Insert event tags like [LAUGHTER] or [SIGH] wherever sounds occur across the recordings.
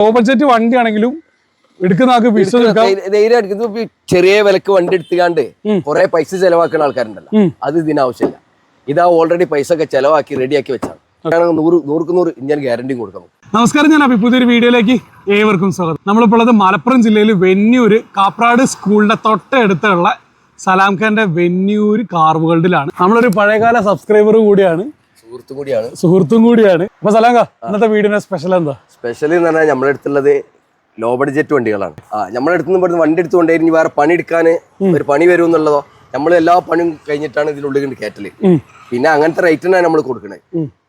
Low budget വണ്ടിയാണെങ്കിലും എടുക്കുന്ന ആൾക്ക് വിശ്വസിക്കാം ചെറിയ വിലക്ക് വണ്ടി എടുത്തുകാണ്ട് കുറെ പൈസ ചെലവാക്കുന്ന ആൾക്കാരുണ്ടല്ലോ. അത് ഇതിനാവശ്യമില്ല ഇതാ ഓൾറെഡി പൈസ ഒക്കെ ചെലവാക്കി റെഡിയാക്കി വെച്ചാണ്. നൂറ് നൂറുക്ക് നൂറ് ഞാൻ ഗ്യാരണ്ടി കൊടുക്കാം നമസ്കാരം ഞാൻ അപ്പൊ പുതിയൊരു വീഡിയോയിലേക്ക് ഏവർക്കും സ്വാഗതം. നമ്മളിപ്പോൾ ഉള്ളത് മലപ്പുറം ജില്ലയിൽ വെന്നൂര് കാപ്രാട് സ്കൂളിന്റെ തൊട്ടടുത്തുള്ള സലാം ഖാന്റെ വെന്നൂര് കാർ വേൾഡിലാണ് നമ്മളൊരു പഴയകാല സബ്സ്ക്രൈബർ കൂടിയാണ്. സുഹൃത്തും കൂടിയാണ്. സുഹൃത്തും കൂടിയാണ്. അപ്പൊ സലാം ഖാ ഇന്നത്തെ വീടിന്റെ സ്പെഷ്യൽ എന്താ? സ്പെഷ്യൽ എന്ന് പറഞ്ഞാൽ നമ്മുടെ അടുത്തുള്ളത് ലോ ബഡ്ജറ്റ് വണ്ടികളാണ്. ആ നമ്മുടെ അടുത്ത് നിന്ന് ഇവിടുന്ന് വണ്ടി എടുത്ത് കൊണ്ടുപോയി ഇനി വേറെ പണി എടുക്കാൻ ഒരു പണി വരും എന്നുള്ളതോ നമ്മൾ എല്ലാ പണിയും കഴിഞ്ഞിട്ടാണ് ഇതിനുള്ളിൽ കൊണ്ട് കയറ്റൽ പിന്നെ അങ്ങനത്തെ റേറ്റ് റേറ്റിനാണ് നമ്മൾ കൊടുക്കണേ.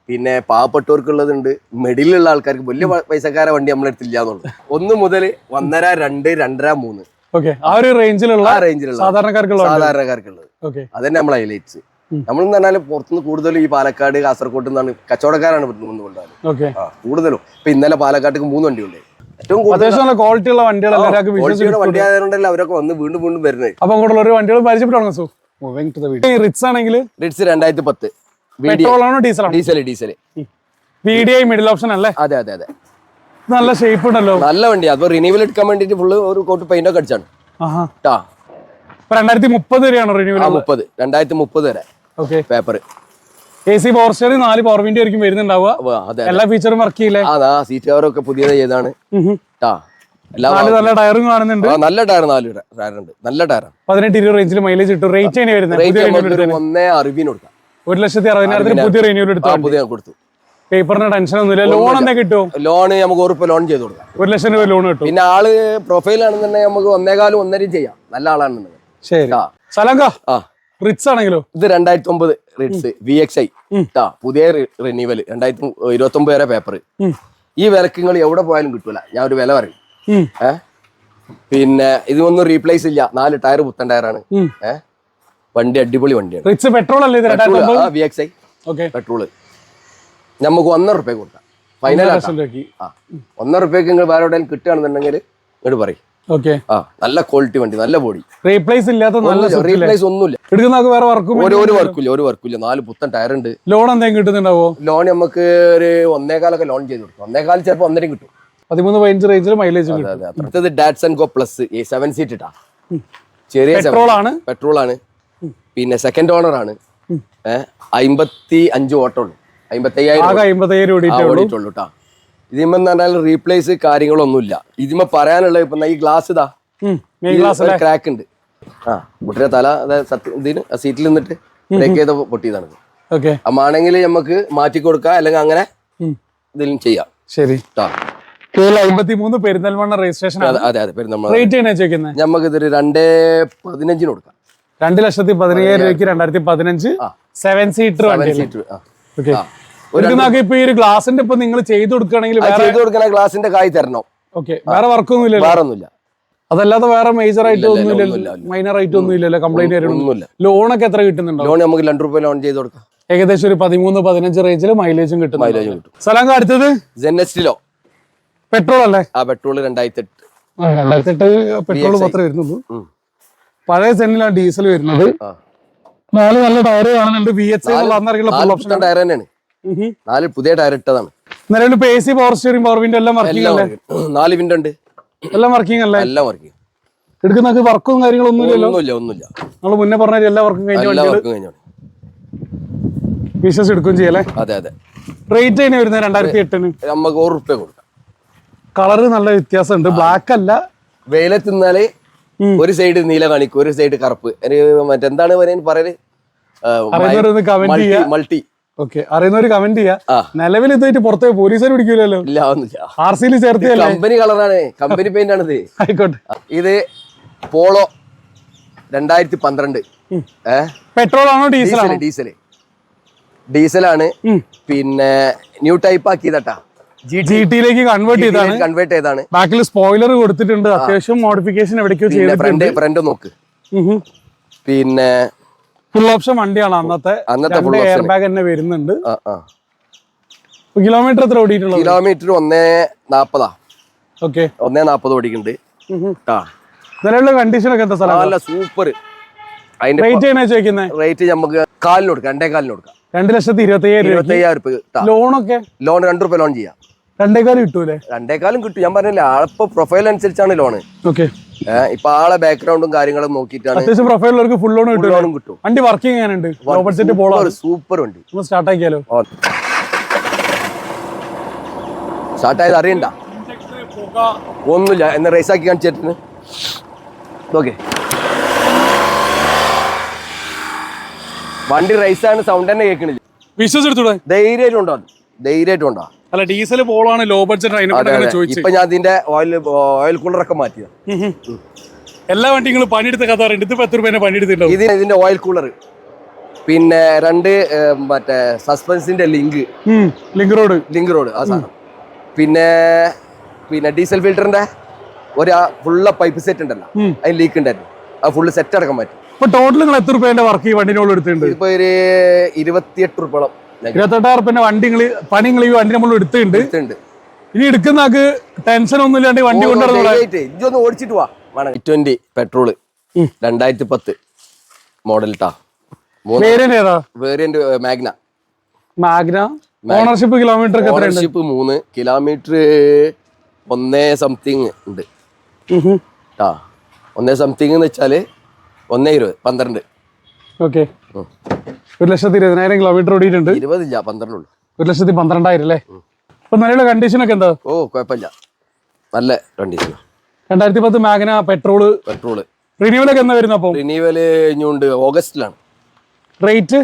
പിന്നെ പാവപ്പെട്ടവർക്കുള്ളതുണ്ട് മെഡിലുള്ള ആൾക്കാർക്ക് വലിയ പൈസക്കാര വണ്ടി നമ്മളെ അടുത്തില്ല എന്നുള്ളത് ഒന്ന് മുതൽ ഒന്നര രണ്ട് രണ്ടര മൂന്ന്. ഓക്കെ ആ ഒരു റേഞ്ചിലുള്ള സാധാരണക്കാർക്കുള്ള സാധാരണക്കാർക്കുള്ളത്. അതന്നെ നമ്മൾ ഹൈലൈറ്റ്സ് നമ്മൾ എന്ന് പറഞ്ഞാൽ പുറത്തുനിന്ന് കൂടുതലും ഈ പാലക്കാട് കാസർഗോഡ് നിന്നാണ് കച്ചവടക്കാരാണ് ഇവിടുന്ന് കൊണ്ട് കൊണ്ടുപോകുന്നത് കൂടുതലും. ഇപ്പൊ ഇന്നലെ പാലക്കാട്ടേക്ക് മൂന്ന് വണ്ടിയുണ്ട്. ഏറ്റവും കൂടുതൽ ക്വാളിറ്റി ഉള്ള വണ്ടികൾ വണ്ടി ആയതുകൊണ്ടല്ലേ അവരൊക്കെ വന്ന് വീണ്ടും വീണ്ടും വരുന്നത്. അപ്പൊ അങ്ങോട്ടുള്ള ഒരു വണ്ടികൾ റിറ്റ്സ് ആണെങ്കിൽ? റിറ്റ്സ് രണ്ടായിരത്തി പത്ത് ഡീസൽ ആണോ diesel diesel V D I middle option അല്ലേ? അതെ അതെ അതെ. നല്ല ഷേപ്പ് ഉണ്ടല്ലോ. നല്ല വണ്ടി. അപ്പൊ റിന്യൂവൽ എടുക്കാൻ വേണ്ടിട്ട് ഫുള്ള് ഒരു കോട്ട് പെയിന്റ് ഒക്കെ അടിച്ചാണ്. രണ്ടായിരത്തി മുപ്പത് വരെയാണോ റിന്യൂവൽ ആ മുപ്പത്. രണ്ടായിരത്തി മുപ്പത് വരെ. പേപ്പർ എ സി പവർ നാല് പവർ വിൻഡോ ആയിരിക്കും വരുന്നുണ്ടാവുക. എല്ലാ ഫീച്ചറും വർക്ക് ചെയ്യില്ലേ? അതാ സീറ്റ് കവറൊക്കെ പുതിയത് ചെയ്താണ് നല്ല ടയറും കാണുന്നുണ്ട്. നല്ല ടയർ നാല് നല്ല ടയറാണ് പതിനെട്ട് ഇരുപത് റേഞ്ചിൽ മൈലേജ് കിട്ടും. റേറ്റ് വരുന്നത്? ഒന്നേ അറുപതിന് കൊടുക്കാം. ഒരു ലക്ഷത്തി അറുപതിനായിരത്തിന് പുതിയ റിന്യൂവൽ പുതിയ കൊടുത്തു. പേപ്പറിന് ടെൻഷൻ ഒന്നുമില്ല. ലോൺ എന്താ കിട്ടും ലോൺ നമുക്ക് ഉറപ്പ് ലോൺ ചെയ്ത് കൊടുക്കാം. ഒരു ലക്ഷം രൂപ ലോൺ കിട്ടും. പിന്നെ ആൾ പ്രൊഫൈൽ ആണെന്നുണ്ടെങ്കിൽ നമുക്ക് ഒന്നേകാലും ഒന്നരയും ചെയ്യാം. നല്ല ആളാണെന്നുണ്ടെങ്കിൽ. ശരി. സലങ്ക. ആ. റിറ്റ്സ് ആണെങ്കിലോ? ഇത് രണ്ടായിരത്തി ഒമ്പത് റിറ്റ്സ് വി എക്സ് ഐ പുതിയ റിന്യൂവൽ രണ്ടായിരത്തി ഇരുപത്തി ഒമ്പത് വരെ പേപ്പർ ഈ വിലക്ക് നിങ്ങൾ എവിടെ പോയാലും കിട്ടൂല. ഞാൻ ഒരു വില പറയും. ഏഹ് പിന്നെ ഇതൊന്നും റീപ്ലേസ് ഇല്ല. നാല് ടയർ പുത്തൻ ടയറാണ് ഉം. ഏ? വണ്ടി അടിപൊളി വണ്ടിയാണ്. റിറ്റ്സ് പെട്രോൾ അല്ലേ വി എക്സ് ഐ പെട്രോൾ നമുക്ക് ഒന്നര റുപ്യ കൊടുക്കാം. ഫൈനൽ ഒന്നര റുപ്യക്ക് നിങ്ങൾ വേറെ എവിടെയെങ്കിലും കിട്ടുകയാണെന്നുണ്ടെങ്കിൽ ഇങ്ങോട്ട് പറയും. ഓക്കെ ആ നല്ല ക്വാളിറ്റി വണ്ടി നല്ല ബോഡി റീപ്ലേസ് ഇല്ലാത്ത നല്ല റീപ്ലേസ് ഒന്നുമില്ല. എടുക്കുന്ന വേറെ വർക്കും ഒരു ഒരു വർക്കില്ല ഒരു വർക്കില്ല നാല് പുത്തൻ ടയർ ഉണ്ട്. ലോൺ എന്തെങ്കിലും കിട്ടുന്നുണ്ടാവോ? ലോൺ നമുക്ക് ഒരു ഒന്നേകാലൊക്കെ ലോൺ ചെയ്ത് കൊടുക്കും. ഒന്നേകാൽ ചിലപ്പോൾ ഒന്നരയും കിട്ടും. പതിമൂന്ന് പതിനഞ്ച് റേഞ്ചിൽ മൈലേജ് അടുത്തത് ഡാറ്റ്സ് ആൻഡ് ഗോ പ്ലസ് ഈ സെവൻ സീറ്റ് ഇട്ടാ. ചെറിയ പെട്രോൾ ആണ്. പെട്രോൾ ആണ്. പിന്നെ സെക്കൻഡ് ഓണർ ആണ്. അമ്പത്തി അഞ്ച് ഓട്ടോ ഉള്ളു. അമ്പത്തി അയ്യായിരം ഓടിയിട്ടുള്ളൂ കേട്ടാ ഇതിമെന്ന് പറഞ്ഞാൽ റീപ്ലേസ് കാര്യങ്ങളൊന്നുമില്ല. ഇതിമ പറയാനുള്ളത് ഇപ്പൊ ഈ ഗ്ലാസ് ഇതാ. ക്രാക്ക് ഉണ്ട്. ആ കുട്ടിയുടെ തല ഇതിന് സീറ്റിൽ നിന്നിട്ട് ബ്രേക്ക് ചെയ്ത പൊട്ടിയതാണ് അമ്മാണെങ്കിൽ നമുക്ക് മാറ്റി കൊടുക്കാം അല്ലെങ്കിൽ അങ്ങനെ ഇതിലും ചെയ്യാം. ശരി. പെരിന്തൽമണ്ണ രജിസ്ട്രേഷൻ അതെ അതെ റേറ്റ് നമുക്ക് ഇതൊരു രണ്ടേ പതിനഞ്ചിന് കൊടുക്കാം. രണ്ട് ലക്ഷത്തി പതിനയ്യായിരം രൂപയ്ക്ക് രണ്ടായിരത്തി പതിനഞ്ച് സെവൻ സീറ്റർ സീറ്റർ ഓക്കെ ഇപ്പൊ ഈ ഒരു ഗ്ലാസിന്റെ ഇപ്പൊ നിങ്ങൾ ചെയ്തു കൊടുക്കുകയാണെങ്കിൽ ചെയ്തു കൊടുക്കണ ഗ്ലാസിന്റെ കായ് തരണം? ഓക്കെ വേറെ വർക്കൊന്നും ഇല്ല വേറെ ഒന്നുമില്ല അതല്ലാതെ വേറെ മേജർ ആയിട്ട് ഇല്ല, ഒന്നും ഇല്ല, ഇല്ലല്ലോ ഒന്നുമില്ല. മൈനർ ആയിട്ട് ഒന്നും ഇല്ലല്ലോ കംപ്ലൈന്റ് വരുന്നു ഒന്നുമില്ല. ലോണൊക്കെ എത്ര കിട്ടുന്നുണ്ടോ? ലോൺ നമുക്ക് രണ്ട് രൂപ ലോൺ ചെയ്ത് കൊടുക്കാം. ഏകദേശം ഒരു പതിമൂന്ന് പതിനഞ്ച് റേഞ്ചിൽ മൈലേജും കിട്ടും മൈലേജ് കിട്ടും. സ്ഥലം അടുത്തത്? ജെന്നസ്റ്റിലോ പെട്രോൾ അല്ലേ? ആ പെട്രോൾ രണ്ടായിരത്തി എട്ട് രണ്ടായിരത്തി എട്ട് പെട്രോൾ മാത്രമേ വരുന്നുള്ളൂ. പഴയ സെന്നിലാണ് ഡീസൽ വരുന്നത്. നാല് നല്ല ടയർ കാണുന്നുണ്ട്. വി എച്ച് അന്നറിയുള്ള നാല് ഫുൾ ഓപ്ഷൻ ടയർ തന്നെയാണ്. നാല് പുതിയ ടയർ ഇട്ടതാണ്. നിലവിൽ ഇപ്പൊ A C power steering power window എല്ലാം വർക്കിംഗ് അല്ലേ? നാല് വിൻഡോ ഉണ്ട്. എല്ലാം വർക്കിംഗ് അല്ലേ? എല്ലാം വർക്കിംഗ് എടുക്കുന്ന വർക്കും കാര്യങ്ങളൊന്നും ഇല്ലല്ലോ ഒന്നുമില്ല ഒന്നുമില്ല. നമ്മൾ മുന്നേ പറഞ്ഞ എല്ലാ വർക്കും കഴിഞ്ഞ വിശ്വസ് എടുക്കും ചെയ്യല്ലേ അതെ അതെ. റേറ്റ് തന്നെ വരുന്നത് രണ്ടായിരത്തി എട്ടിന്? നമുക്ക് ഒരു റുപ്യ കൊടുക്കാം. കളറ് നല്ല വ്യത്യാസമുണ്ട്. ബ്ലാക്ക് അല്ല. വെയിലത്ത് നിന്നാൽ ഒരു സൈഡ് നീല കാണിക്കും ഒരു സൈഡ് കറുപ്പ്. മറ്റെന്താണ് പറയുന്നത്? മൾട്ടി ഓക്കെ അറിയുന്നവര് കമന്റ് ചെയ്യാ. നിലവിൽ ഇതായിട്ട് പുറത്തെ പോലീസുകാർ പിടിക്കൂലല്ലോ. ഇല്ല ഒന്നുമില്ല ആർ സിയിൽ ചേർത്ത് കമ്പനി കളറാണ് കമ്പനി പെയിന്റ് ആണ് ഇത്. ആയിക്കോട്ടെ. ഇത് പോളോ രണ്ടായിരത്തി പന്ത്രണ്ട് പെട്രോൾ ആണോ ഡീസൽ ഡീസൽ ഡീസലാണ്. പിന്നെ ന്യൂ ടൈപ്പ് ആക്കിയതട്ടാ. ജി ടിയിലേക്ക് കൺവേർട്ട് ചെയ്താണ് കൺവേർട്ട് ചെയ്താണ് ബാക്കിൽ സ്പോയിലർ കൊടുത്തിട്ടുണ്ട്. അത്യാവശ്യം മോഡിഫിക്കേഷൻ എവിടേക്കോ ചെയ്തിട്ടുണ്ട്. ഫ്രണ്ട് ഫ്രണ്ട് നോക്ക്. പിന്നെ ഫുൾ ഓപ്ഷൻ വണ്ടിയാണ്. അന്നത്തെ അന്നത്തെ ഫുൾ എയർ. ബാഗ് തന്നെ വരുന്നുണ്ട്. കിലോമീറ്റർ എത്ര ഓടിയിട്ടുള്ളത്? കിലോമീറ്റർ ഒന്നേ നാപ്പതാ. ഓക്കെ ഒന്നേ നാപ്പത് ഓടിക്കുന്നുണ്ട് കണ്ടീഷൻ ഒക്കെ എന്താ സ്ഥലം? നല്ല സൂപ്പർ അതിന്റെ റേറ്റ് എങ്ങനെ ചോദിക്കുന്നത് റേറ്റ് നമുക്ക് കാലിന് കൊടുക്കാം രണ്ടേ കാലിന് കൊടുക്കാം. രണ്ട് ലക്ഷത്തി ഇരുപത്തി രൂപ ലോണൊക്കെ? ലോൺ രണ്ട് രൂപ ലോൺ ചെയ്യാം. രണ്ടേക്കാലും കിട്ടൂലേ? രണ്ടേക്കാലും കിട്ടും. ഞാൻ പറഞ്ഞില്ലേ ആളിപ്പോ പ്രൊഫൈൽ അനുസരിച്ചാണ് ലോണ്. ഓക്കെ ഇപ്പൊ ആളെ ബാക്ക്ഗ്രൗണ്ടും കാര്യങ്ങളും നോക്കിയിട്ടാണ് അത്യാവശ്യം പ്രൊഫൈലുള്ളവർക്ക് ഫുൾ ലോൺ കിട്ടും ലോണും കിട്ടും. വണ്ടി വർക്കിംഗ് എങ്ങനെയുണ്ട്? സൂപ്പർ വണ്ടി. ഒന്ന് സ്റ്റാർട്ട് ആക്കിയാലോ? സ്റ്റാർട്ടായത് അറിയണ്ട. ഒന്നുമില്ല. എന്നെ റേസ് ആക്കി കാണിച്ചേട്ടന് ഓക്കെ വണ്ടി റേസ് ആണ് സൗണ്ട് തന്നെ കേൾക്കണില്ല. വിശ്വസിച്ചെടുത്തൂടെ? ധൈര്യമായിട്ടുണ്ടോ ധൈര്യമായിട്ടുണ്ടോ? ഉണ്ടോ അല്ല ഡീസൽ പോളാണ് ലോ ബഡ്ജറ്റ് അതിനെ ഇപ്പൊ ഞാൻ ഇതിന്റെ ഓയിൽ ഓയിൽ കൂളറൊക്കെ മാറ്റിയത്. എല്ലാ വണ്ടികളും പണിയെടുത്ത കഥ പറയുന്നത് ഇതിപ്പോ എത്ര രൂപ പണിയെടുത്തിട്ടുണ്ട് ഇതിന് ഇതിന്റെ ഓയിൽ കൂളർ പിന്നെ രണ്ട് മറ്റേ സസ്പെൻസിന്റെ link link road link road ആ സാധനം. പിന്നെ പിന്നെ ഡീസൽ ഫിൽറ്ററിന്റെ ഒരു ഫുള്ള പൈപ്പ് സെറ്റ് ഉണ്ടല്ലോ. അതിന് ലീക്ക് ഉണ്ടായിരുന്നു. അത് ഫുള്ള് സെറ്റ് അടക്കം മാറ്റി. ഇപ്പൊ ടോട്ടൽ നിങ്ങൾ എത്ര രൂപേന്റെ വർക്ക് ഈ വണ്ടിനോട് എടുത്തിട്ടുണ്ട്? ഇപ്പൊ ഒരു ഇരുപത്തിയെട്ട് റുപ്പോളം ഇരുപത്തെട്ടായിരം റുപ്യന്റെ വണ്ടി നിങ്ങൾ പണി നിങ്ങൾ ഈ വണ്ടി നമ്മൾ എടുത്തിട്ടുണ്ട്. ഇനി എടുക്കുന്ന ആൾക്ക് ടെൻഷൻ ഒന്നും ഇല്ലാണ്ട് വണ്ടി കൊണ്ടുവരുന്നൂടെ ഓടിച്ചിട്ട് വാ. Twenty petrol. രണ്ടായിരത്തി പത്ത് മോഡൽ ടാ മൂന്ന് വേരിയന്റ് ഏതാ? Variant Magna Magna ownership kilometre ownership മൂന്ന്. കിലോമീറ്റർ ഒന്നേ സംതിങ് ഉണ്ട്. ആ ഒന്നേ സംതിങ് എന്ന് വെച്ചാൽ ഒന്നേ ഇരുപത്. പന്ത്രണ്ട്. ഓക്കെ. ഒരു ലക്ഷത്തി ഇരുപതിനായിരം കിലോമീറ്റർ ഓടിയിട്ടുണ്ട്. ഇരുപതില്ല പന്ത്രണ്ടുള്ളൂ. ഒരു ലക്ഷത്തി പന്ത്രണ്ടായിരം അല്ലേ? അപ്പൊ നല്ല കണ്ടീഷൻ ഒക്കെ എന്താ? ഓ കുഴപ്പമില്ല. നല്ല കണ്ടീഷൻ രണ്ടായിരത്തി പത്ത് മാഗ്ന പെട്രോൾ പെട്രോൾ റിന്യൂവൽ ഒക്കെ എന്നാ വരുന്ന അപ്പോൾ റിന്യൂവൽ ഇനിയുണ്ട് ഓഗസ്റ്റിലാണ്. റേറ്റ്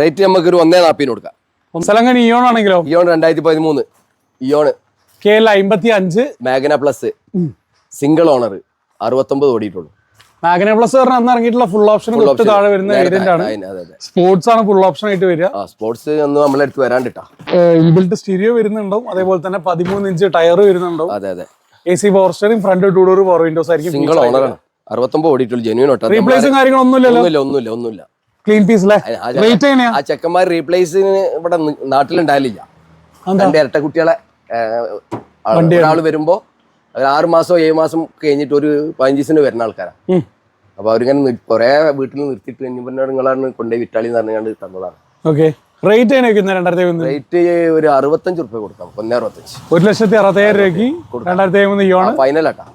റേറ്റ് നമുക്കൊരു ഒന്നേ നാൽപ്പതിന് കൊടുക്കാം. സ്ഥലം ഇയോൺ ആണെങ്കിലോ? ഇയോൺ രണ്ടായിരത്തി പതിമൂന്ന് ഇയോണ് കെ എൽ അമ്പത്തി അഞ്ച് മാഗ്ന പ്ലസ് സിംഗിൾ ഓണർ അറുപത്തൊമ്പത് ഓടിയിട്ടുള്ളൂ. മാഗ്ന പ്ലസ് പറഞ്ഞാൽ അന്ന് ഇറങ്ങിയിട്ടുള്ള ഫുൾ ഓപ്ഷൻ തൊട്ട് താഴെ വരുന്ന വേരിയന്റ് ആണ്. സ്പോർട്സ് ആണ് ഫുൾ ഓപ്ഷൻ ആയിട്ട് വരിക. സ്പോർട്സ് ഒന്നും നമ്മളെ വരാണ്ട് വരാണ്ടിട്ടാ ഇൻബിൽറ്റ് സ്റ്റീരിയോ വരുന്നുണ്ടാവും. അതേപോലെ തന്നെ പതിമൂന്ന് ഇഞ്ച് ടയർ വരുന്നുണ്ടാവും. അതെ അതെ. A C power steering front two door power windows ആയിരിക്കും സിംഗിൾ ഓണറാണ് അറുപത്തൊമ്പത് ഓടിയിട്ടുള്ളൂ ജെന്യൂൻ ഓട്ടോ റീപ്ലേസും കാര്യങ്ങളൊന്നും ഇല്ലല്ലോ? ഒന്നുമില്ല ഒന്നുമില്ല ക്ലീൻ പീസ് റേറ്റ് ആ ചെക്കന്മാർ റീപ്ലേസിന് ഇവിടെ നാട്ടിലുണ്ടായില്ല എന്റെ ഇരട്ട കുട്ടികളെ ആൾ വരുമ്പോ ഒരു ആറ് മാസം ഏഴ് മാസം കഴിഞ്ഞിട്ട് ഒരു പതിനഞ്ച് ദിവസത്തിന് വരുന്ന ആൾക്കാരാണ്. അപ്പൊ അവരിങ്ങനെ കുറെ വീട്ടിൽ നിർത്തിയിട്ട് കഴിഞ്ഞപ്പോൾ നിങ്ങളാണ് കൊണ്ടുപോയി വിറ്റാളി എന്ന് പറഞ്ഞുകൊണ്ട് തന്നതാണ്. ഓക്കെ. റേറ്റ് റേറ്റ് ഒരു അറുപത്തഞ്ച് റുപ്യ കൊടുക്കാം ഒന്നേ അറുപത്തഞ്ച്. ഒരു ലക്ഷത്തി അറുപത്തയ്യായിരം രൂപയ്ക്ക് രണ്ടായിരത്തി ഫൈനലാട്ടാ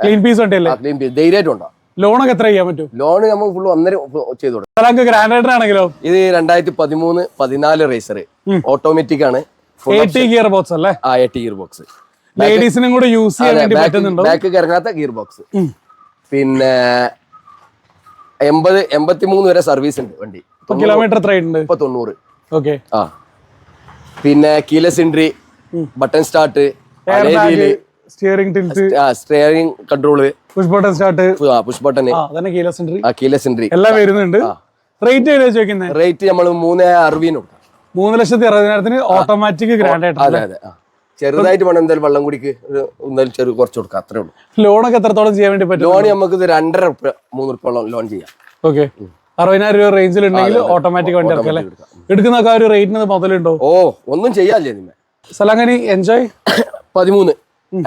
ക്ലീൻ പീസ് ക്ലീൻ ധൈര്യമായിട്ട് ഉണ്ടോ? ലോണൊക്കെ എത്ര ചെയ്യാൻ പറ്റും? ലോൺ നമുക്ക് ഫുള്ള് ഒന്നര ചെയ്ത് കൊടുക്കും. സ്ഥലമൊക്കെ ഗ്രാൻഡ് ആണെങ്കിലോ? ഇത് രണ്ടായിരത്തി പതിമൂന്ന് പതിനാല് റേസർ ഓട്ടോമാറ്റിക് ആണ്. ഗിയർ ബോക്സ് അല്ലേ? ആ എട്ട് ഗിയർ ബോക്സ്. ലേഡീസിനും കൂടെ യൂസ് ചെയ്യാൻ വേണ്ടി പറ്റുന്നുണ്ടോ? ബാക്ക് ഇറങ്ങാത്ത ഗിയർ ബോക്സ് പിന്നെ എൺപത് എൺപത്തി മൂന്ന് വരെ സർവീസ് ഉണ്ട് വണ്ടി. കിലോമീറ്റർ എത്ര ഉണ്ട് ഇപ്പൊ തൊണ്ണൂറ്. ഓക്കെ ആ. പിന്നെ keyless entry button start steering tilt steering control push button start push button keyless entry ആ കീലസ് എൻട്രി എല്ലാം വരുന്നുണ്ട്. റേറ്റ് എങ്ങനെയാ ചോദിക്കുന്നത് റേറ്റ് നമ്മൾ മൂന്ന് അറുപതിനും മൂന്ന് ലക്ഷത്തി അറുപതിനായിരത്തിന് ഓട്ടോമാറ്റിക് ഗ്രാൻഡ് ആയിട്ട് അതെ അതെ ചെറുതായിട്ട് വേണം എന്തായാലും വെള്ളം കുടിക്ക്. എന്തായാലും ചെറു കുറച്ച് കൊടുക്കാം അത്രേ ഉള്ളൂ. ലോണൊക്കെ എത്രത്തോളം ചെയ്യാൻ വേണ്ടി പറ്റും? ലോൺ നമുക്ക് ഇത് രണ്ടര ഉറുപ്യ മൂന്ന് ഉറുപ്യോളം ലോൺ ചെയ്യാം. ഓക്കെ. അറുപതിനായിരം രൂപ റേഞ്ചിൽ ഉണ്ടെങ്കിൽ ഓട്ടോമാറ്റിക് വണ്ടി ഇറക്കാം അല്ലേ? എടുക്കുന്നൊക്കെ ആ ഒരു റേറ്റിന് മുതലുണ്ടോ? ഓ ഒന്നും ചെയ്യാല്ലേ നിന്നെ? സ്ഥലം എൻജോയ് പതിമൂന്ന്.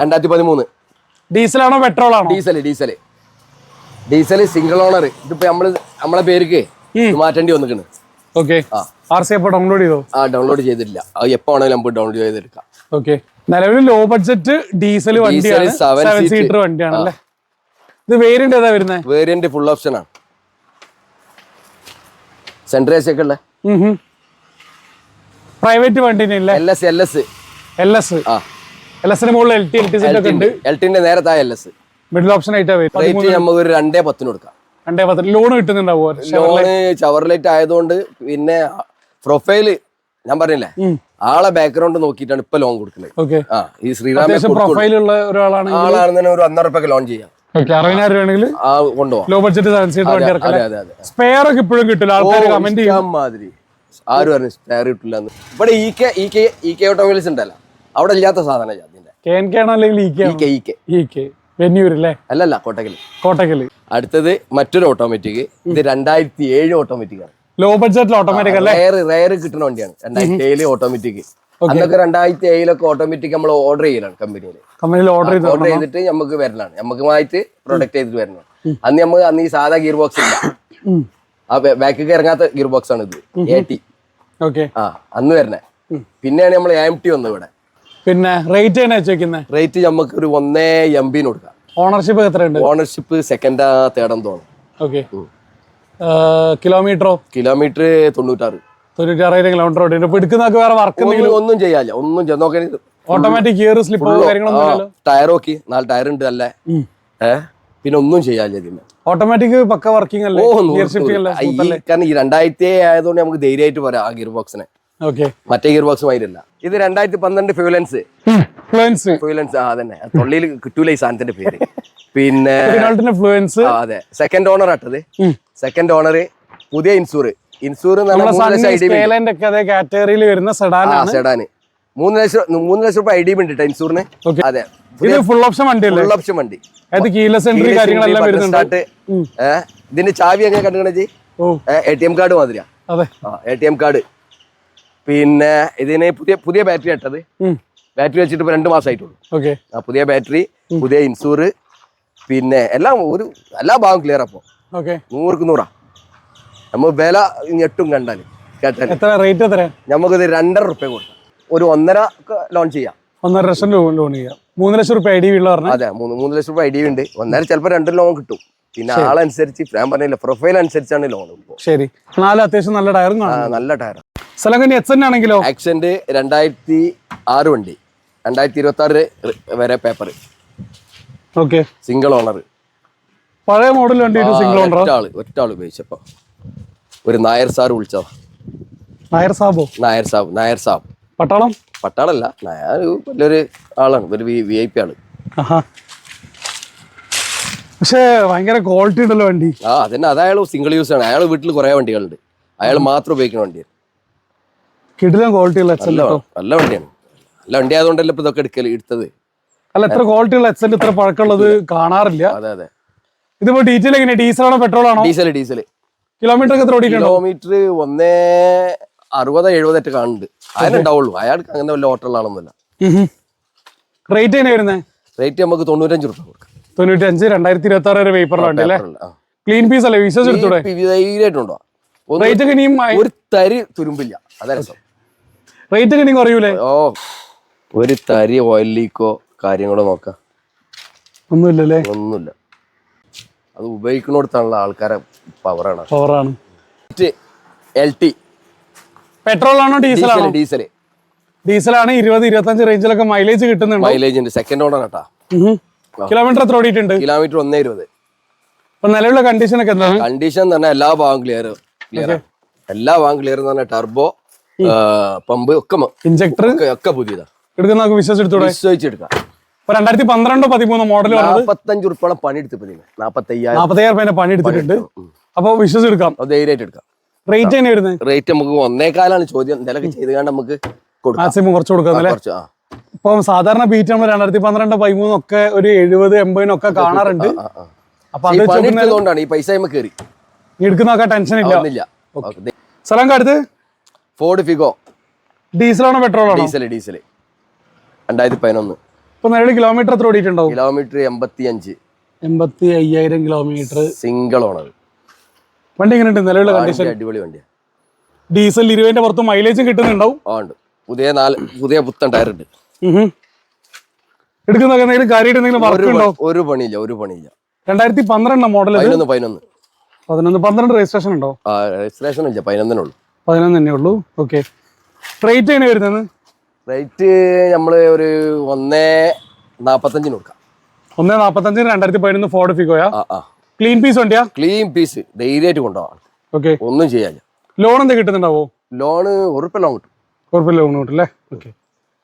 രണ്ടായിരത്തി പതിമൂന്ന്. ഡീസലാണോ പെട്രോൾ ആണോ diesel diesel diesel single owner ഇതിപ്പോ നമ്മൾ നമ്മളെ പേർക്ക് മാറ്റേണ്ടി വന്നിക്കണ്. ഓക്കെ. ആർ സി ഡൗൺലോഡ് ചെയ്തോ? ആ ഡൗൺലോഡ് ചെയ്തിട്ടില്ല. എപ്പോ ആണെങ്കിലും നമുക്ക് ഡൗൺലോഡ് ചെയ്തെടുക്കാം. ഓക്കെ നിലവിൽ ലോ ബഡ്ജറ്റ് ഡീസൽ വണ്ടിയാണ്. സെവൻ സീറ്റർ വണ്ടിയാണ് അല്ലേ? ഇത് വേരിയന്റ് ഏതാ വരുന്നത് വേരിയന്റ് ഫുൾ ഓപ്ഷൻ ആണ്. സെൻട്രൽ എ സി ഒക്കെ ഉള്ള? പ്രൈവറ്റ് വണ്ടി L S L S L S ആ. എൽ എസിന് മുകളിൽ L T L T set ഒക്കെ ഉണ്ട്. എൽ എസ് മിഡിൽ ഓപ്ഷൻ ആയിട്ടാ വരും റേറ്റ് നമുക്ക് ഒരു രണ്ടേ പത്തിന് കൊടുക്കാം. രണ്ടേ പത്ത് ലോൺ കിട്ടുന്നുണ്ടാവും ലോണ് ചവർലൈറ്റ് ആയതുകൊണ്ട് പിന്നെ പ്രൊഫൈൽ ഞാൻ പറഞ്ഞില്ലേ? ആളെ ബാക്ക്ഗ്രൗണ്ട് നോക്കിയിട്ടാണ് ഇപ്പൊ ലോൺ കൊടുക്കുന്നത്. ആ ഈ ശ്രീരാമൻ പ്രൊഫൈലുള്ള ഒരാളാണ് ആളാണെന്ന് ഒരു ഒന്നര രൂപ ലോൺ ചെയ്യാം. അറുപതിനായിരം രൂപയാണെങ്കിൽ ലോ ബഡ്ജറ്റ് സ്പെയർ ഒക്കെ ഇപ്പോഴും കിട്ടില്ല. ആൾക്കാർ കമന്റ് മാതിരി ആര് പറഞ്ഞു സ്പെയർ കിട്ടില്ല ഇവിടെ കെ കെ കെ ഓട്ടോമൊബൈൽസ് ഉണ്ടല്ലോ. അവിടെ ഇല്ലാത്ത സാധനം അതിന്റെ കെ എൻ കെ ആണോ അല്ലെങ്കിൽ അല്ലല്ല കോട്ടക്കൽ കോട്ടക്കൽ അടുത്തത് മറ്റൊരു ഓട്ടോമാറ്റിക് ഇത് രണ്ടായിരത്തി ഏഴ് ഓട്ടോമാറ്റിക് ആണ്. ലോ ബഡ്ജറ്റിൽ ഓട്ടോമാറ്റിക് അല്ലേ റയർ റയർ കിട്ടുന്ന വണ്ടിയാണ്. രണ്ടായിരത്തി ഏഴിൽ ഓട്ടോമാറ്റിക് അന്നൊക്കെ രണ്ടായിരത്തി ഏഴിലൊക്കെ ഓട്ടോമാറ്റിക് നമ്മൾ ഓർഡർ ചെയ്യലാണ് കമ്പനിയിൽ കമ്പനിയിൽ ഓർഡർ ചെയ്ത് ഓർഡർ ചെയ്തിട്ട് നമുക്ക് വരലാണ് നമുക്കുമായിട്ട് പ്രൊഡക്റ്റ് ചെയ്തിട്ട് വരണം അന്ന് നമ്മൾ അന്ന് ഈ സാധാ ഗിയർ ബോക്സ് ഇല്ല ആ ബാക്ക് ഇറങ്ങാത്ത ഗിയർ ബോക്സ് ആണ് ഇത്. എ ടി ഓക്കെ ആ അന്ന് വരണേ. പിന്നെയാണ് നമ്മൾ എം ടി വന്നത് ഇവിടെ. പിന്നെ റേറ്റ് വെച്ചേക്കുന്നത് റേറ്റ് നമുക്ക് ഒരു ഒന്നേ എം ബിന് കൊടുക്കാം. ഓണർഷിപ്പ് എത്രയുണ്ട്? ഓണർഷിപ്പ് സെക്കൻഡാ തേടം തോന്നും ഓക്കെ കിലോമീറ്ററോ കിലോമീറ്റർ തൊണ്ണൂറ്റാറ് തൊണ്ണൂറ്റാറായിരം കിലോമീറ്റർ ഓടി ഇപ്പൊ എടുക്കുന്നൊക്കെ വേറെ വർക്ക് ഒന്നും ഒന്നും ചെയ്യാല്ല ഒന്നും നോക്കാൻ ഓട്ടോമാറ്റിക് ഗിയർ സ്ലിപ്പ് കാര്യങ്ങളൊന്നും ടയർ നോക്കി. നാല് ടയർ ഉണ്ട് അല്ലേ ഏഹ് പിന്നെ ഒന്നും ചെയ്യാല്ല ഇതിന്. ഓട്ടോമാറ്റിക് പക്ക വർക്കിംഗ് അല്ലേ? കാരണം ഈ രണ്ടായിരത്തി ആയതുകൊണ്ട് നമുക്ക് ധൈര്യമായിട്ട് പറയാം ആ ഗിയർ ബോക്സിനെ മറ്റേ ഗിയർ ബോക്സ് മാതിരില്ല ഇത് രണ്ടായിരത്തി പന്ത്രണ്ട് ഫ്യൂലൻസ് ഫ്ലുവൻസ് ഫ്യൂലൻസ് ആ അതന്നെ. തൊള്ളിയിൽ കിട്ടൂല ഈ സാധനത്തിന്റെ പേര്. [LAUGHS] പിന്നെ ഫ്ലുവൻസ് അതെ. സെക്കൻഡ് ഓണർ ആട്ടത് സെക്കൻഡ് ഓണർ പുതിയ ഇൻസൂർ. ഇൻസൂർ കാറ്റഗറിയിൽ വരുന്ന സെഡാൻ മൂന്ന് ലക്ഷം മൂന്ന് ലക്ഷം രൂപ ഐ ഡി ഉണ്ട് ഇൻസൂറിന്. അതെ. ഇത് ഫുൾ ഓപ്ഷൻ വണ്ടി. ഫുൾ ഓപ്ഷൻ വണ്ടി സ്റ്റാർട്ട് ഇതിന്റെ ചാവി എങ്ങനെ കണ്ടുകണേ എ ടി എം കാർഡ് മാതിരിയാ. എ ടി എം കാർഡ് പിന്നെ ഇതിന് പുതിയ പുതിയ ബാറ്ററി ആട്ടത് ബാറ്ററി വെച്ചിട്ട് ഇപ്പൊ രണ്ട് മാസം ആയിട്ടുള്ളൂ പുതിയ ബാറ്ററി പുതിയ ഇൻസൂർ പിന്നെ എല്ലാം ഒരു എല്ലാ ഭാഗം ക്ലിയർ അപ്പൊ ഓക്കെ നൂറുക്ക് നൂറാ. നമ്മ വില ഞെട്ടും കണ്ടാൽ കേട്ടാൽ. എത്ര റേറ്റ് എത്ര നമുക്കിത് രണ്ടര റുപ്യ കൊടുക്കാം. ഒരു ഒന്നര ലോൺ ചെയ്യാം. ഒന്നര ലക്ഷം രൂപ ലോൺ ചെയ്യാം. മൂന്ന് ലക്ഷം റുപ്യ ഐ ഡി ഉള്ള പറഞ്ഞാൽ അതെ മൂന്ന് മൂന്ന് ലക്ഷം റുപ്യ ഐ ഡി ഉണ്ട്. ഒന്നര ചിലപ്പോ രണ്ട് ലോൺ കിട്ടും. പിന്നെ ആളനുസരിച്ച് ഞാൻ പറഞ്ഞില്ല പ്രൊഫൈൽ അനുസരിച്ചാണ് ലോൺ ശരി. നാല് അത്യാവശ്യം നല്ല ടയറും നല്ല ടയർ സ്ഥലം എച്ച് ആണെങ്കിലോ ആക്സിഡന്റ് രണ്ടായിരത്തി ആറ് വണ്ടി. രണ്ടായിരത്തി ഇരുപത്തി ആറ് വരെ പേപ്പർ ഓക്കെ. സിംഗിൾ ഓണർ പഴയ മോഡൽ വണ്ടി സിംഗിൾ ഓണർ ഒറ്റ ആൾ ഒറ്റ ആൾ ഉപയോഗിച്ചപ്പോ. ഒരു നായർ സാർ വിളിച്ചോ നായർ സാബോ? നായർ സാബ് നായർ സാബ്. പട്ടാളം? പട്ടാളല്ല നായർ വലിയൊരു ആളാണ് ഒരു വി ഐ പി ആൾ. പക്ഷേ ഭയങ്കര ക്വാളിറ്റി ഉണ്ടല്ലോ വണ്ടി. ആ അതന്നെ അത് അയാൾ സിംഗിൾ യൂസ് ആണ്. അയാൾ വീട്ടിൽ കുറെ വണ്ടികളുണ്ട്. അയാൾ മാത്രം ഉപയോഗിക്കുന്ന വണ്ടി കിടിലം ക്വാളിറ്റി ഉള്ള നല്ല വണ്ടിയാണ്. നല്ല വണ്ടി ആയതുകൊണ്ടല്ലേ ഇപ്പൊ ഇതൊക്കെ എടുക്കൽ എടുത്തത്. അല്ല എത്ര ക്വാളിറ്റി ഉള്ള എച്ച് ഇത്ര പഴക്കമുള്ളത് കാണാറില്ല. അതെ അതെ. ഇതിപ്പോ ഡീറ്റെയിൽ എങ്ങനെ ഡീസൽ ആണോ പെട്രോൾ ആണോ? Diesel diesel. കിലോമീറ്റർ എത്ര ഓടിയിട്ടുണ്ടോ? കിലോമീറ്റർ ഒന്നേ അറുപത് എഴുപതെട്ട് കാണുന്നുണ്ട് അതിനുണ്ടാവുള്ളൂ അയാൾക്ക് അങ്ങനെ വല്ല ഓട്ടമുള്ള ആളൊന്നുമില്ല. റേറ്റ് എങ്ങനെ വരുന്നത് റേറ്റ് നമുക്ക് തൊണ്ണൂറ്റഞ്ച് രൂപ കൊടുക്കാം. തൊണ്ണൂറ്റി അഞ്ച് രണ്ടായിരത്തി ഇരുപത്തി ആറ് വരെ പേപ്പർ വണ്ടി അല്ലേ ക്ലീൻ പീസ് അല്ലേ? വിശ്വസ് എടുത്തൂടെ? ധൈര്യമായിട്ടുണ്ടോ റേറ്റ് ഒക്കെ ഒരു തരി തുരുമ്പില്ല. അതാ രസം. റേറ്റ് ഒക്കെ കുറയൂലേ? ഓ ഒരു തരി ഓയിൽ ലീക്കോ കാര്യങ്ങളോ നോക്കാം. ഒന്നുമില്ലല്ലേ? ഒന്നുമില്ല. അത് ഉപയോഗിക്കുന്നിടത്താണുള്ള ആൾക്കാരെ പവറാണ് പവറാണ് എൽ ടി പെട്രോൾ ആണോ ഡീസൽ ആണോ? ഡീസൽ ആണ് ഇരുപത് ഇരുപത്തഞ്ച് റേഞ്ചിലൊക്കെ മൈലേജ് കിട്ടുന്നുണ്ട്? മൈലേജ് ഉണ്ട്. സെക്കൻഡ് ഓണർ കേട്ടാ കിലോമീറ്റർ എത്ര ഓടിയിട്ടുണ്ട്? കിലോമീറ്റർ ഒന്നേ ഇരുപത്. അപ്പൊ നിലവിലുള്ള കണ്ടീഷൻ ഒക്കെ എന്താണ്? കണ്ടീഷൻ തന്നെ എല്ലാ ഭാഗം ക്ലിയർ ക്ലിയർ എല്ലാ ഭാഗം ക്ലിയർ എന്ന് പറഞ്ഞാൽ ടർബോ പമ്പ് ഒക്കെ ഇഞ്ചക്ടർ ഒക്കെ ഒക്കെ പുതിയതാ. എടുക്കുന്ന നമുക്ക് വിശ്വസ് എടുത്തൂടെ വിശ്വസിച്ചെടുക്കാം. ഇപ്പൊ രണ്ടായിരത്തി പന്ത്രണ്ടോ പതിമൂന്നോ മോഡൽ നാപ്പത്തഞ്ച് ഉറുപ്പോളം പണി എടുത്തിപ്പോ നിങ്ങൾ. നാപ്പത്തയ്യായിരം. നാപ്പത്തയ്യായിരം രൂപ പണി എടുത്തിട്ടുണ്ട്. അപ്പൊ വിശ്വസിച്ചെടുക്കാം. ധൈര്യമായിട്ട് എടുക്കാം. റേറ്റ് തന്നെ വരുന്നത് റേറ്റ് നമുക്ക് ഒന്നേകാലാണ് ചോദ്യം. എന്തെങ്കിലും ചെയ്ത് കണ്ട് നമുക്ക് മാക്സിമം കുറച്ച് കൊടുക്കാം അല്ലേ? ഇപ്പം സാധാരണ ബീറ്റ് നമ്മൾ രണ്ടായിരത്തി പന്ത്രണ്ട് പതിമൂന്നും ഒക്കെ ഒരു എഴുപത് എൺപതിനൊക്കെ കാണാറുണ്ട്. അപ്പൊ ഈ അത് പണി ഈ പൈസ കയറി എടുക്കുന്നൊക്കെ ടെൻഷൻ ഇല്ല. സ്ഥലം അടുത്ത്? ഫോർഡ് ഫിഗോ ഡീസലാണോ പെട്രോളാണോ ഡീസൽ ഡീസൽ രണ്ടായിരത്തി പതിനൊന്ന് ഇപ്പൊ നിലവിൽ കിലോമീറ്റർ എത്ര ഓടിയിട്ടുണ്ടാവും? കിലോമീറ്റർ എൺപത്തി അഞ്ച് എൺപത്തി അയ്യായിരം കിലോമീറ്റർ സിംഗിൾ ഓണർ വണ്ടി എങ്ങനെയുണ്ട്? നിലവിലെ കണ്ടീഷൻ അടിപൊളി വണ്ടിയാണ് ഡീസൽ ഇരുപതിന്റെ പുറത്ത് മൈലേജും കിട്ടുന്നുണ്ടാവും. ആ ഉണ്ട്. പുതിയ നാല് പുതിയ പുത്തൻ ടയർ ഉണ്ട്. എടുക്കുന്നൊക്കെ എന്തെങ്കിലും കാര്യമായിട്ട് എന്തെങ്കിലും വർക്ക് ഉണ്ടോ ഒരു പണിയില്ല ഒരു പണിയില്ല. രണ്ടായിരത്തി പന്ത്രണ്ട് മോഡൽ പതിനൊന്ന് പതിനൊന്ന്. പതിനൊന്ന് പന്ത്രണ്ട് രജിസ്ട്രേഷൻ ഉണ്ടോ? രജിസ്ട്രേഷൻ ഇല്ല പതിനൊന്നിനുള്ളൂ പതിനൊന്ന് തന്നെ ഉള്ളൂ. ഓക്കെ റേറ്റ് എങ്ങനെ വരുന്നത്? റേറ്റ് നമ്മൾ ഒരു ഒന്നേ നാപ്പത്തഞ്ചിന് കൊടുക്കാം ഒന്ന് നാപ്പത്തഞ്ചിന് രണ്ടായിരത്തി പതിനൊന്ന് ഫോർഡ് ഫിഗോയാ ക്ലീൻ പീസ് വണ്ടിയാ ക്ലീൻ പീസ് ധൈര്യമായിട്ട് കൊണ്ടുപോകാം ഓക്കെ ഒന്നും ചെയ്യാൻ ലോൺ എന്താ കിട്ടുന്നുണ്ടാവോ? ലോണ് ഉറപ്പ് ലോൺ കിട്ടും. ഉറപ്പ് ലോൺ കിട്ടും അല്ലേ? ഓക്കെ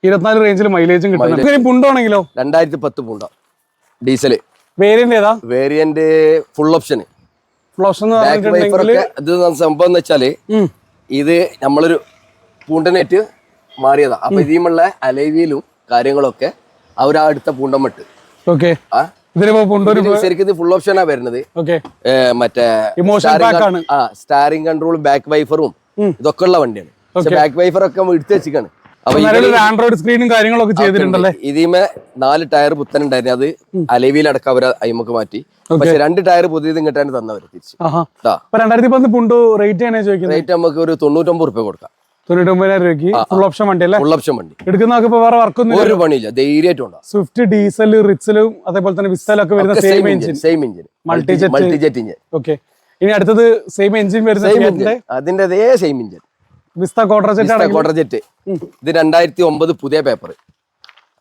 ഇരുപത്തിനാല് റേഞ്ചിൽ മൈലേജും കിട്ടും പുണ്ടാണെങ്കിലോ രണ്ടായിരത്തി പത്ത് പുണ്ട ഡീസൽ വേരിയന്റ് ഏതാ? വേരിയന്റ് ഫുൾ ഓപ്ഷൻ എന്ന് പറഞ്ഞിട്ടുണ്ടെങ്കിൽ ഇത് സംഭവം എന്ന് വെച്ചാൽ ഇത് നമ്മളൊരു പൂണ്ടനെറ്റ് മാറിയതാ. അപ്പൊ ഇതിമുള്ള അലൈവിയിലും കാര്യങ്ങളൊക്കെ അവർ ആ അടുത്ത പൂണ്ടമിട്ട്. ഓക്കെ. ആ? ശരിക്കും ഇത് ഫുൾ ഓപ്ഷനാ വരുന്നത്. മറ്റേ. ആ സ്റ്റാറിംഗ് കൺട്രോൾ ബാക്ക് വൈഫറും ഇതൊക്കെ ഉള്ള വണ്ടിയാണ്. പക്ഷെ ബാക്ക് വൈഫർ ഒക്കെ എടുത്തു വെച്ചിക്കാണ് ആൻഡ്രോയിഡ് സ്ക്രീനും കാര്യങ്ങളൊക്കെ ചെയ്തിട്ടുണ്ടല്ലേ? ഇതിമേ നാല് ടയർ പുത്തൻ ഉണ്ടായിരുന്നു. അത് അലവിയിലടക്കം അവർ അയിമക്ക് മാറ്റി. പക്ഷെ രണ്ട് ടയർ പുതിയത് ഇങ്ങോട്ടാണ് തന്നവര് തിരിച്ചു. രണ്ടായിരത്തി പുണ്ടു റേറ്റ് റേറ്റ് നമുക്ക് ഒരു തൊണ്ണൂറ്റൊമ്പത് റുപ്യ കൊടുക്കാം. തൊണ്ണൂറ്റി ഒമ്പതിനായിരം രൂപയ്ക്ക് ഫുൾ ഓപ്ഷൻ വണ്ടി അല്ലേ? ഫുൾ ഓപ്ഷൻ വണ്ടി. എടുക്കുന്ന ആൾക്ക് ഇപ്പൊ വേറെ വർക്കൊന്നും ഒരു പണിയില്ല. സ്വിഫ്റ്റ് ഡീസൽ റിറ്റ്സലും അതേപോലെ തന്നെ വരുന്ന same engine same engine. Multijet okay ഇനി അടുത്തത് സെയിം എഞ്ചിൻ വരുന്ന അതിന്റെ അതേ സെയിം എഞ്ചിൻ വിസ്ത കോട്ടർജെറ്റ് ഇത് രണ്ടായിരത്തി ഒമ്പത് പുതിയ പേപ്പർ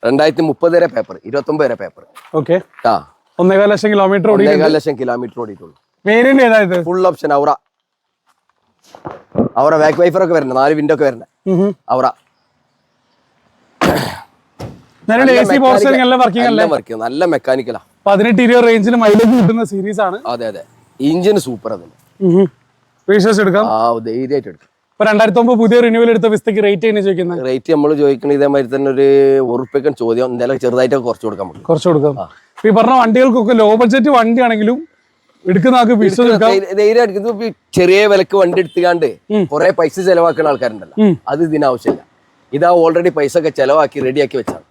രണ്ടായിരത്തി മുപ്പത് വരെ പേപ്പർ ഇരുപത്തൊമ്പത് വരെ പേപ്പർ ഓക്കെ ആ. ഒന്നേകാൽ ലക്ഷം കിലോമീറ്റർ ഒന്നേകാൽ ലക്ഷം കിലോമീറ്റർ ഓടിയിട്ടുള്ളൂ. ഏതായത് full option Aura Aura back wiper ഒക്കെ വരണ്ട നാല് വിൻഡോ ഒക്കെ വരണ്ട അവറ നല്ല മെക്കാനിക്കലാ. പതിനെട്ട് ഇരുപത് റേഞ്ചിൽ മൈലേജ് കിട്ടുന്ന സീരീസ് ആണ്. അതെ അതെ. ഇഞ്ചിന് സൂപ്പർ എടുക്കാം. ആ ധൈര്യമായിട്ട് എടുക്കാം. ഇപ്പൊ രണ്ടായിരത്തി ഒമ്പത് പുതിയ റിന്യൂവൽ എടുത്ത റേറ്റ് ചോദിക്കുന്നത്? റേറ്റ് നമ്മൾ ഇതേമാതിരി തന്നെ ഒരു ഉറുപ്പിക്കൻ ചോദ്യം. എന്തായാലും ചെറുതായിട്ട് കുറച്ച് കൊടുക്കാം കുറച്ച് കൊടുക്കാം. ഈ പറഞ്ഞ വണ്ടികൾക്കൊക്കെ ലോ ബഡ്ജറ്റ് വണ്ടിയാണെങ്കിലും എടുക്കുന്ന ആൾക്ക് വിശ്വസിക്കാം എടുക്കുന്നത് ചെറിയ വിലക്ക് വണ്ടി എടുത്തുകാണ്ട് കുറെ പൈസ ചെലവാക്കുന്ന ആൾക്കാരുണ്ടല്ലോ. അത് ഇതിനാവശ്യമില്ല. ഇതാ ഓൾറെഡി പൈസ ഒക്കെ ചെലവാക്കി റെഡിയാക്കി വെച്ചാണ്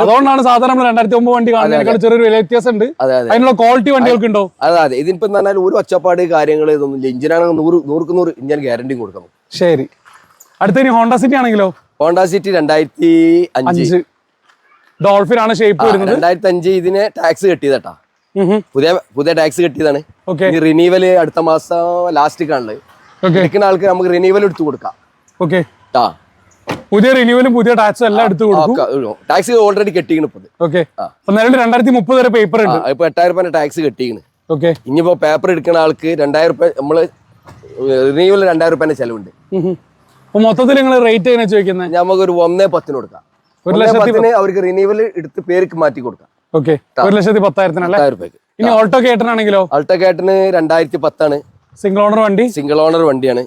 അതുകൊണ്ടാണ് സാധാരണ നമ്മൾ രണ്ടായിരത്തി ഒമ്പത് വണ്ടി കാണുന്നതിനേക്കാൾ ചെറിയൊരു വില വ്യത്യാസം ഉണ്ട് അതെ അതെ. അതിനുള്ള ക്വാളിറ്റി വണ്ടികൾക്ക് ഉണ്ടോ? അതെ അതെ. ഇതിനിപ്പോ പറഞ്ഞാൽ ഒരു ഒച്ചപ്പാട് കാര്യങ്ങൾ ഇതൊന്നും ഇഞ്ചിനാണെങ്കിൽ നൂറ് നൂറുക്ക് നൂറ് ഇഞ്ചിന് ഗ്യാരണ്ടി കൊടുക്കാം ശരി. അടുത്ത ഹോണ്ട സിറ്റി ആണെങ്കിലോ? ഹോണ്ട സിറ്റി രണ്ടായിരത്തി അഞ്ച്. ഡോൾഫിൻ ആണ് ഷേപ്പ് വരുന്നത്. രണ്ടായിരത്തി അഞ്ച് ഇതിന് ടാക്സ് കെട്ടിയതാട്ടാ. പുതിയ പുതിയ ടാക്സ് കിട്ടിയതാണ്. റിനീവൽ അടുത്ത മാസം ലാസ്റ്റ് കാണുള്ളത് എടുക്കുന്ന ആൾക്ക് നമുക്ക് റിനീവൽ എടുത്തു കൊടുക്കാം. ഓക്കെ പുതിയ റിന്യൂവലും പുതിയ ടാക്സും എല്ലാം എടുത്തു കൊടുക്കും. ടാക്സ് ഓൾറെഡി കെട്ടിക്കണ് ഇപ്പൊ. ഓക്കെ നിലവിൽ രണ്ടായിരത്തി മുപ്പത് വരെ പേപ്പർ ഉണ്ട്. ഇപ്പൊ എട്ടായിരം രൂപ ടാക്സ് കെട്ടിക്കണ്. ഓക്കെ ഇനിയിപ്പോ പേപ്പർ എടുക്കുന്ന ആൾക്ക് രണ്ടായിരം രൂപ നമ്മൾ റിനീവൽ രണ്ടായിരം രൂപ ചെലവുണ്ട്. അപ്പൊ മൊത്തത്തിൽ നിങ്ങൾ റേറ്റ് എങ്ങനെ ചോദിക്കുന്നത് നമുക്ക് ഒരു ഒന്നേ പത്തിന് കൊടുക്കാം. ഒരു ലക്ഷത്തിന് അവർക്ക് റിന്യൂവൽ എടുത്ത് പേർക്ക് മാറ്റി കൊടുക്കാം. ഓക്കെ ഒരു ലക്ഷത്തി പത്തായിരത്തിനല്ലേ ഇനി ഓൾട്ടോ കേട്ടനാണെങ്കിലോ അൾട്ടോക്കേട്ടന് രണ്ടായിരത്തി പത്താണ് സിംഗിൾ ഓണർ വണ്ടി? സിംഗിൾ ഓണർ വണ്ടിയാണ്.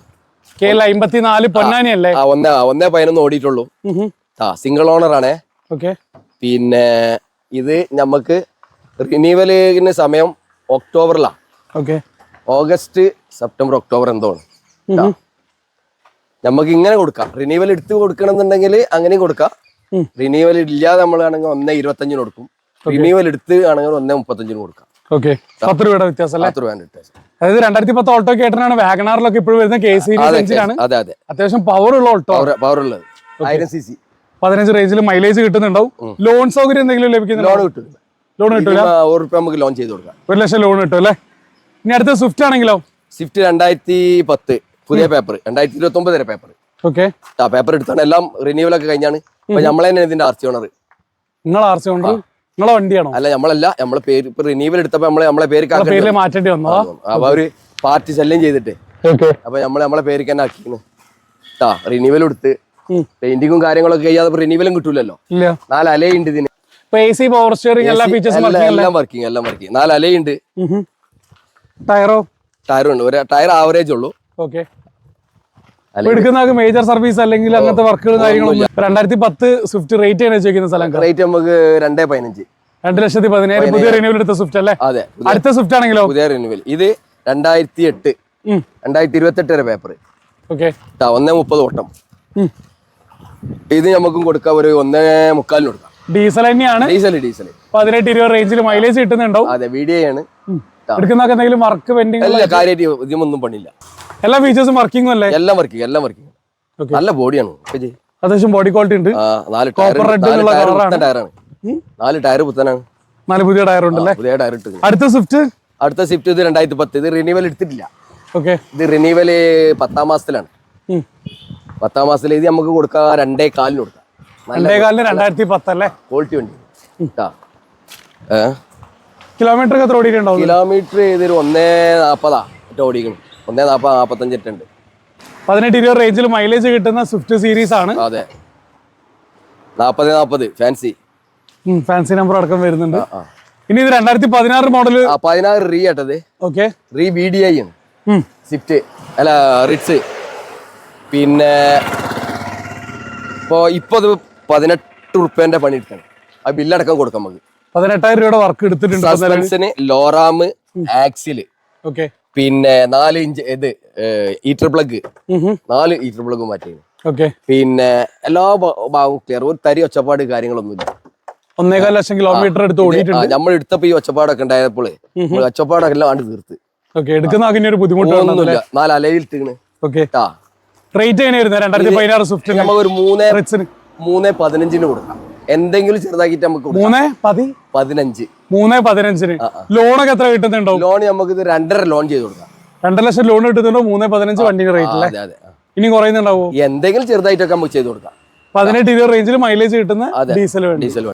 കെ എൽ അമ്പത്തിനാല് പൊന്നാനി അല്ലേ ഒന്നേ ഒന്നേ പതിനൊന്ന് ഓടിയിട്ടുള്ളൂ. ആ സിംഗിൾ ഓണർ ആണേ. ഓക്കെ പിന്നെ ഇത് നമുക്ക് റിന്യൂവലിന് സമയം ഒക്ടോബറിലാണ് ഓക്കെ ഓഗസ്റ്റ് സെപ്റ്റംബർ ഒക്ടോബർ എന്തോ. നമുക്ക് ഇങ്ങനെ കൊടുക്കാം. റിന്യൂവൽ എടുത്ത് കൊടുക്കണം എന്നുണ്ടെങ്കിൽ അങ്ങനെയും കൊടുക്കാം. റിന്യൂവൽ റിനീവൽ ഇല്ലാതെ നമ്മളാണെങ്കിൽ ഒന്നേ ഇരുപത്തഞ്ചിന് കൊടുക്കും. റിനീവൽ എടുത്ത് ആണെങ്കിൽ ഒന്നേ മുപ്പത്തഞ്ചിന് കൊടുക്കാം. ഓക്കെ പത്ത് രൂപയുടെ വ്യത്യാസം അല്ലേ? പത്ത് രൂപ വ്യത്യാസം. അതായത് രണ്ടായിരത്തി പത്ത് ഓൾട്ടോ കേട്ടനാണ് വാഗനാറിലൊക്കെ ഇപ്പോഴും വരുന്ന കെ സീരീസ് എഞ്ചിനാണ് അതെ അതെ അത്യാവശ്യം പവർ ഉള്ള ഓൾട്ടോ? പവർ ഉള്ളത്. ആയിരം സി സി പതിനഞ്ച് റേഞ്ചിൽ മൈലേജ് കിട്ടുന്നുണ്ടാവും. ലോൺ സൗകര്യം എന്തെങ്കിലും ലഭിക്കുന്നുണ്ടോ? ലോൺ കിട്ടും ലോൺ കിട്ടൂല ഒരു റുപ്യ നമുക്ക് ലോൺ ചെയ്ത് കൊടുക്കാം. ഒരു ലക്ഷം ലോൺ കിട്ടും അല്ലേ? ഇനി അടുത്ത സ്വിഫ്റ്റ് ആണെങ്കിലോ? സ്വിഫ്റ്റ് രണ്ടായിരത്തി പത്ത് പുതിയ പേപ്പർ രണ്ടായിരത്തി ഇരുപത്തി ഒമ്പത് വരെ പേപ്പർ ഓക്കെ ആ പേപ്പർ എടുത്താണ്. എല്ലാം റിന്യൂവൽ ഒക്കെ കഴിഞ്ഞാണ്. നമ്മളെ ഇതിന്റെ ആർസി ഓണർ നിങ്ങൾ ആർ സി ഓണർ നിങ്ങളെ വണ്ടിയാണോ? അല്ല നമ്മളല്ല നമ്മളെ പേര് ഇപ്പൊ റിനീവൽ എടുത്തപ്പോ നമ്മളെ നമ്മളെ പേര് പേരിൽ മാറ്റേണ്ടി വന്നോ? അപ്പൊ അവർ പാർട്ടി ശല്യം ചെയ്തിട്ട്. അപ്പൊ നമ്മളെ നമ്മളെ പേര് തന്നെ ആക്കിക്കുന്നു ആ റിനീവൽ എടുത്ത്. പെയിന്റിങ്ങും കാര്യങ്ങളൊക്കെ ചെയ്യാതെ റിനീവലും കിട്ടൂലല്ലോ. നാല് അലയുണ്ട് ഇതിന്. പവർ സ്റ്റിയറിംഗ് എല്ലാ ഫീച്ചേഴ്സും എല്ലാം വർക്കിംഗ് എല്ലാം വർക്കിംഗ് നാല് അലയുണ്ട്. ടയറോ ടയർ ഉണ്ട്. ഒരു ടയർ ആവറേജ് ഉള്ളൂ. ഓക്കെ എടുക്കുന്ന മേജർ സർവീസ് അല്ലെങ്കിൽ അങ്ങനത്തെ വർക്കുകളും കാര്യങ്ങളും രണ്ടായിരത്തി പത്ത് സ്വിഫ്റ്റ് റേറ്റ് ആണ് ചോദിക്കുന്ന സ്ഥലം റേറ്റ് നമുക്ക് രണ്ടേ പതിനഞ്ച്. രണ്ട് ലക്ഷത്തി പതിനായിരം പുതിയ റിന്യൂവൽ എടുത്ത സ്വിഫ്റ്റ് അല്ലേ? അതെ അടുത്ത സ്വിഫ്റ്റ് ആണെങ്കിലോ? പുതിയ റിന്യൂവൽ ഇത് രണ്ടായിരത്തി എട്ട് രണ്ടായിരത്തി ഇരുപത്തെട്ട് വരെ പേപ്പർ ഓക്കെ ഒന്നേ മുപ്പത് ഓട്ടം ഇത് നമുക്കും കൊടുക്കാം ഒരു ഒന്നേ മുക്കാലിന് കൊടുക്കാം. ഡീസൽ തന്നെയാണ്. ഡീസൽ ഡീസൽ പതിനെട്ട് ഇരുപത് റേഞ്ചിൽ മൈലേജ് കിട്ടുന്നുണ്ടോ അതെ വീഡിയോ ആണ്. എടുക്കുന്നൊക്കെ എന്തെങ്കിലും വർക്ക് പെൻഡിങ് കാര്യമായിട്ട് ഇതിമൊന്നും പണിയില്ല. എല്ലാ ഫീച്ചേഴ്സും വർക്കിംഗ് അല്ലേ? എല്ലാം വർക്കിംഗ് എല്ലാം വർക്കിംഗ്. നല്ല ബോഡിയാണ്. അത്യാവശ്യം ബോഡി ക്വാളിറ്റി ഉണ്ട്. നാല് ആണ്. പുത്തൻ ടയറാണ് നാല് ടയർ പുത്തനാണ്. നാല് പുതിയ ടയർ ഉണ്ടല്ലേ? പുതിയ ടയർ ഇട്ട് അടുത്ത സ്വിഫ്റ്റ് അടുത്ത സ്വിഫ്റ്റ് ഇത് രണ്ടായിരത്തി പത്ത് ഇത് റിനീവൽ എടുത്തിട്ടില്ല. ഓക്കെ ഇത് റിനീവൽ പത്താം മാസത്തിലാണ്. പത്താം മാസത്തിൽ ഇത് നമുക്ക് കൊടുക്കാം രണ്ടേ കാലിന് കൊടുക്കാം. രണ്ടേ കാലിന് രണ്ടായിരത്തി പത്ത് അല്ലേ? ക്വാളിറ്റി വണ്ടി. കിലോമീറ്റർ എത്ര ഓടിയിട്ടുണ്ടാവും? കിലോമീറ്റർ ഇതൊരു ഒന്നേ ഒറ്റ ഓടിക്കണം ഒന്നേ നാൽപ്പത് നാൽപ്പത്തഞ്ച് നാപ്പത്തഞ്ചിട്ടുണ്ട്. പതിനെട്ട് ഇരുപത് റേഞ്ചിൽ മൈലേജ് കിട്ടുന്ന സ്വിഫ്റ്റ് സീരീസ് ആണ്. അതെ. നാൽപ്പത് നാൽപ്പത് ഫാൻസി ഫാൻസി നമ്പർ അടക്കം വരുന്നുണ്ട്. ഇനി ഇത് രണ്ടായിരത്തി പതിനാറ് മോഡൽ പതിനാറ് re ആട്ടത് okay re B D I Swift അല്ല റിറ്റ്സ് പിന്നെ ഇപ്പോൾ ഇപ്പോൾ അത് പതിനെട്ട് ഉറുപ്പ്യന്റെ പണി എടുക്കണം. ആ ബില്ലടക്കം കൊടുക്കാം നമുക്ക്. പതിനെട്ടായിരം രൂപയുടെ വർക്ക് എടുത്തിട്ടുണ്ട് ലോറാം ആക്സിൽ ഓക്കെ പിന്നെ നാല് ഇഞ്ച് ഇത് ഈറ്റർ പ്ലഗ് നാല് ഈറ്റർ പ്ലഗ് മാറ്റി ഓക്കെ. പിന്നെ എല്ലാ ഭാഗവും ക്ലിയർ ഒരു തരി ഒച്ചപ്പാട് കാര്യങ്ങളൊന്നുമില്ല ഒന്നേകാൽ ലക്ഷം കിലോമീറ്റർ എടുത്ത് ഓടിയിട്ടുണ്ട്. നമ്മൾ എടുത്തപ്പോ ഈ ഒച്ചപ്പാടൊക്കെ ഉണ്ടായപ്പോൾ ഒച്ചപ്പാടൊക്കെ എല്ലാം ആണ്ട് തീർത്ത്. ഓക്കെ എടുക്കുന്ന ആകിന് ഒരു ബുദ്ധിമുട്ടൊന്നുമില്ല നാല് അലയിൽ ഇട്ടിക്കണ് ഓക്കെ. റേറ്റ് എങ്ങനെയായിരുന്നു? രണ്ടായിരത്തി പതിനാറ് സ്വിഫ്റ്റ് നമുക്ക് ഒരു മൂന്ന് മൂന്ന് പതിനഞ്ചിന് കൊടുക്കാം. എന്തെങ്കിലും ചെറുതാക്കിട്ട് നമുക്ക് മൂന്ന് പതി? പതിനഞ്ച്. മൂന്ന് പതിനഞ്ചിന്. ലോണൊക്കെ എത്ര കിട്ടുന്നുണ്ടോ ലോൺ നമുക്ക് ഇത് രണ്ടര ലോൺ ചെയ്ത് കൊടുക്കാം. രണ്ടര ലക്ഷം ലോൺ കിട്ടുന്നുണ്ടോ? മൂന്ന് പതിനഞ്ച് വണ്ടി റേറ്റ് അല്ലേ ഇനി കുറയുന്നുണ്ടാവോ? എന്തെങ്കിലും ചെറുതായിട്ടൊക്കെ നമുക്ക് ചെയ്ത് കൊടുക്കാം. പതിനെട്ട് ഇരുപത് റേഞ്ചിൽ മൈലേജ് കിട്ടുന്ന ഡീസൽ വണ്ടി. ഡീസൽ